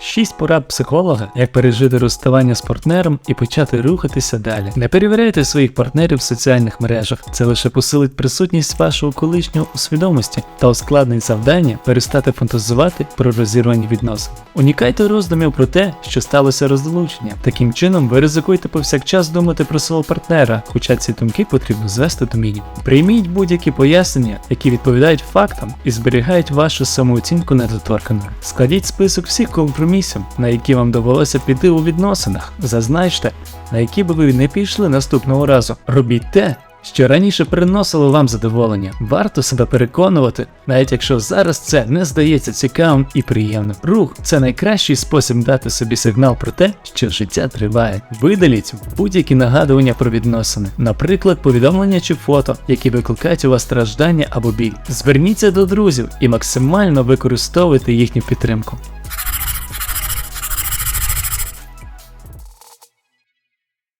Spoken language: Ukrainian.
6 порад психолога, як пережити розставання з партнером і почати рухатися далі. Не перевіряйте своїх партнерів в соціальних мережах. Це лише посилить присутність вашого колишнього у свідомості та ускладнить завдання перестати фантазувати про розірвані відносини. Унікайте роздумів про те, що сталося розлучення. Таким чином, ви ризикуєте повсякчас думати про свого партнера, хоча ці думки потрібно звести до мінімуму. Прийміть будь-які пояснення, які відповідають фактам і зберігають вашу самооцінку недоторканою. Складіть список всіх компромісів, на які вам довелося піти у відносинах. Зазначте, на які би ви не пішли наступного разу. Робіть те, що раніше приносило вам задоволення. Варто себе переконувати, навіть якщо зараз це не здається цікавим і приємним. Рух це найкращий спосіб дати собі сигнал про те, що життя триває. Видаліть будь-які нагадування про відносини, наприклад, повідомлення чи фото, які викликають у вас страждання або біль. Зверніться до друзів і максимально використовуйте їхню підтримку.